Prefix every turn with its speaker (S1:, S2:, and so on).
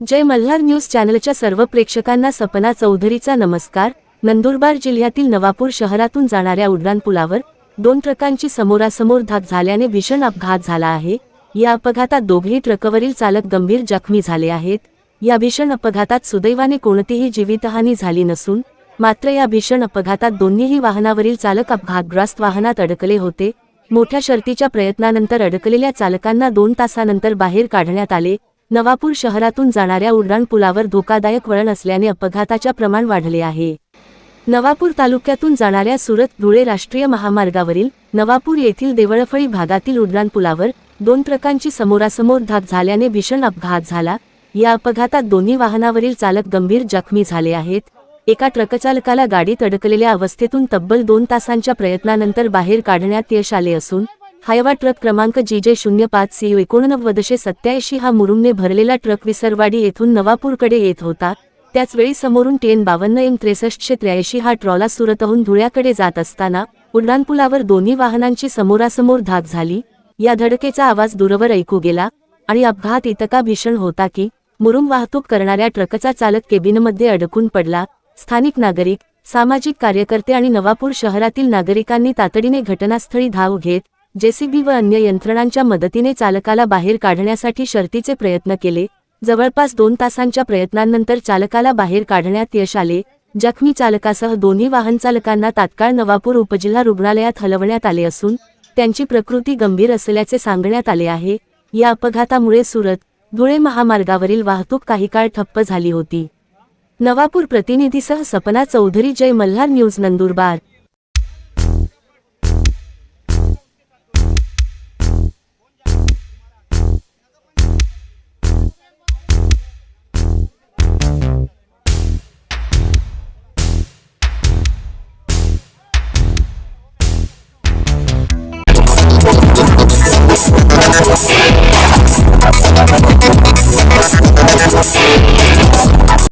S1: जय Malhar news चॅनलच्या सर्व प्रेक्षकांना सपना चौधरीचा नमस्कार. नंदुरबार जिल्ह्यातील नवापूर शहरातून जाणाऱ्या उड्डाणपुलावर दोन ट्रकांची समोरासमोर धाक झाल्याने भीषण अपघात झाला आहे. या अपघातात दोघेही ट्रकवरील चालक गंभीर जखमी झाले आहेत. या भीषण अपघातात सुदैवाने कोणतीही जीवितहानी झाली नसून मात्र या भीषण अपघातात दोन्हीही वाहनावरील चालक अपघातग्रस्त वाहनात अडकले होते. मोठ्या शर्तीच्या प्रयत्नानंतर अडकलेल्या चालकांना दोन तासानंतर बाहेर काढण्यात आले. नवापूर शहरातून जाणाऱ्या उड्डाणपुलावर धोकादायक वळण असल्याने अपघाताच्या प्रमाण वाढले आहे. नवापूर तालुक्यातून जाणाऱ्या सुरत धुळे राष्ट्रीय महामार्गावरील नवापूर येथील देवळफळी भागातील उड्डाणपुलावर दोन ट्रकांची समोरासमोर धाक झाल्याने भीषण अपघात झाला. या अपघातात दोन्ही वाहनावरील चालक गंभीर जखमी झाले आहेत. एका ट्रकचालकाला गाडीत अडकलेल्या अवस्थेतून तब्बल दोन तासांच्या प्रयत्नानंतर बाहेर काढण्यात यश आले असून हायवा ट्रक क्रमांक जी जे शून्य पाच सी एकोणनव्वदशे सत्याऐंशी हा मुरुमने भरलेला ट्रक विसरवाडी येथून नवापूरकडे येत होता. त्याचवेळी समोरून टेन बावन्न एम त्रेसष्टशे त्र्याऐंशी हा ट्रॉला सुरतहून धुळ्याकडे जात असताना उड्डाणपुलावर दोन्ही वाहनांची समोरासमोर धाक झाली. या धडकेचा आवाज दूरवर ऐकू गेला आणि अपघात इतका भीषण होता की मुरुम वाहतूक करणाऱ्या ट्रकचा चालक केबिनमध्ये अडकून पडला. स्थानिक नागरिक सामाजिक कार्यकर्ते आणि नवापूर शहरातील नागरिकांनी तातडीने घटनास्थळी धाव घेत जेसीबी व अन्य यंत्रणांच्या मदतीने चालकाला बाहेर काढण्यासाठी शर्तीचे प्रयत्न केले. जवळपास दोन तासांच्या प्रयत्नांनंतर चालकाला बाहेर काढण्यात यश आले. जखमी चालकासह दोन्ही वाहन चालकांना तात्काळ नवापूर उपजिल्हा रुग्णालयात हलवण्यात आले असून त्यांची प्रकृती गंभीर असल्याचे सांगण्यात आले आहे. या अपघातामुळे सुरत धुळे महामार्गावरील वाहतूक काही काळ ठप्प झाली होती. नवापूर प्रतिनिधीसह सपना चौधरी जय मल्हार न्यूज नंदुरबार. Yeah.